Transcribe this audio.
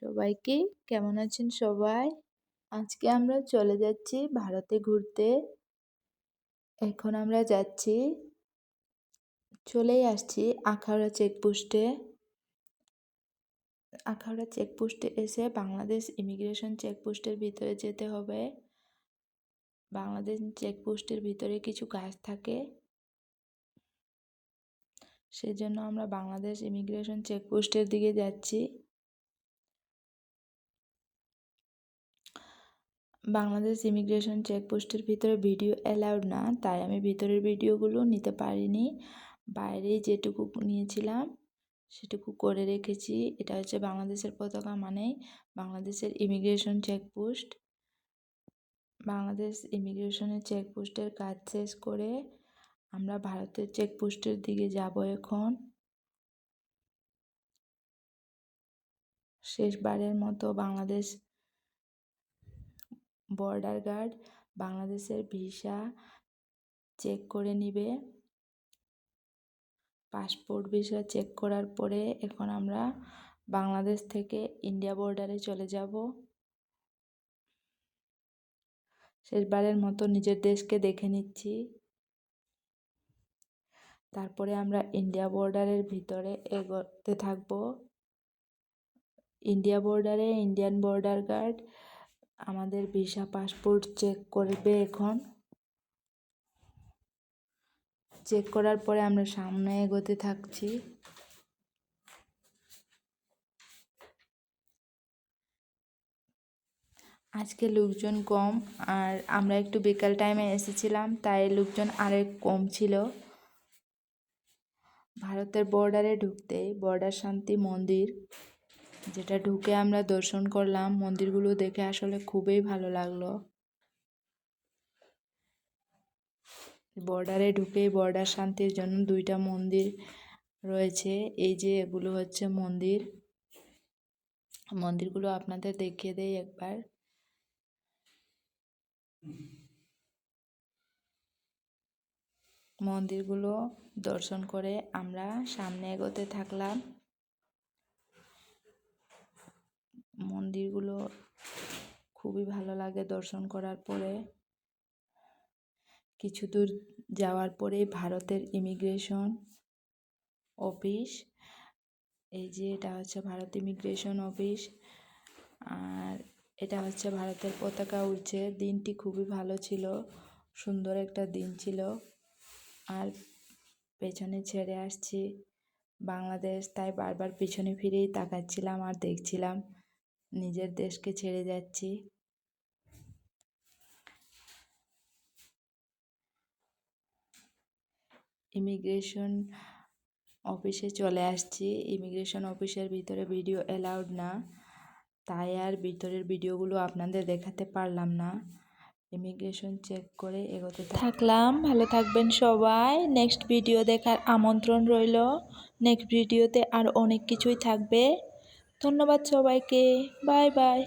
সবাইকে। কেমন আছেন সবাই? আজকে আমরা চলে যাচ্ছি ভারতে ঘুরতে। এখন আমরা যাচ্ছি, চলেই আসছি আখাউড়া চেকপোস্টে আখাউড়া চেকপোস্টে এসে বাংলাদেশ ইমিগ্রেশন চেকপোস্টের ভিতরে যেতে হবে। বাংলাদেশ চেকপোস্টের ভিতরে কিছু কাজ থাকে। সেজন্য আমরা বাংলাদেশ ইমিগ্রেশন চেকপোস্টের দিকে যাচ্ছি। বাংলাদেশ ইমিগ্রেশন চেকপোস্টের ভিতরে ভিডিও অ্যালাউড না, তাই আমি ভিতরের ভিডিওগুলো নিতে পারিনি। বাইরে যেটুকু নিয়েছিলাম, সেটুকু করে রেখেছি। এটা হচ্ছে বাংলাদেশের পতাকা মানে বাংলাদেশের ইমিগ্রেশন চেকপোস্ট। বাংলাদেশ ইমিগ্রেশনের চেকপোস্টের কাজ শেষ করে আমরা ভারতের চেকপোস্টের দিকে যাব এখন। শেষবারের মতো বাংলাদেশ বর্ডার গার্ড বাংলাদেশের ভিসা চেক করে নিবে। পাসপোর্ট ভিসা চেক করার পরে এখন আমরা বাংলাদেশ থেকে ইন্ডিয়া বর্ডারে চলে যাব। শেষবারের মতো নিজের দেশকে দেখে নিচ্ছি। তারপরে আমরা ইন্ডিয়া বর্ডারের ভিতরে এগোতে থাকব। ইন্ডিয়া বর্ডারে ইন্ডিয়ান বর্ডার গার্ড আমাদের ভিসা পাসপোর্ট চেক করবে এখন। চেক করার পরে আমরা সামনে এগোতে থাকছি। আজকে লোকজন কম আর আমরা একটু বিকাল টাইমে এসেছিলাম, তাই লোকজন আরেক কম ছিল। ভারতের বর্ডারে ঢুকতেই বর্ডার শান্তি মন্দির যেটা ঢুকে আমরা দর্শন করলাম, মন্দিরগুলো দেখে আসলে খুবই ভালো লাগল। বর্ডারে ঢুকে বর্ডার শান্তির জন্য দুইটা মন্দির রয়েছে। এই যে এগুলো হচ্ছে মন্দির। মন্দিরগুলো আপনাদের দেখিয়ে দেই একবার। মন্দিরগুলো দর্শন করে আমরা সামনে এগোতে থাকলাম। মন্দিরগুলো খুবই ভালো লাগে দর্শন করার পরে। কিছু দূর যাওয়ার পরে ভারতের ইমিগ্রেশন অফিস এই যে এটা হচ্ছে ভারত ইমিগ্রেশন অফিস আর এটা হচ্ছে ভারতের পতাকা উঠছে দিনটি খুবই ভালো ছিল, সুন্দর একটা দিন ছিল। আর পেছনে ছেড়ে আসছি বাংলাদেশ, তাই বারবার পিছনে ফিরেই তাকাচ্ছিলাম আর দেখছিলাম নিজের দেশকে ছেড়ে যাচ্ছি। ইমিগ্রেশন অফিসে চলে আসছি। ইমিগ্রেশন অফিসের ভিতরে ভিডিও অ্যালাউড না। তাই আর ভিতরের ভিডিওগুলো আপনাদের দেখাতে পারলাম না। ইমিগ্রেশন চেক করে এগোতে থাকলাম। ভালো থাকবেন সবাই। নেক্সট ভিডিও দেখার আমন্ত্রণ রইল। নেক্সট ভিডিওতে আর অনেক কিছুই থাকবে। ধন্যবাদ সবাইকে। Bye bye.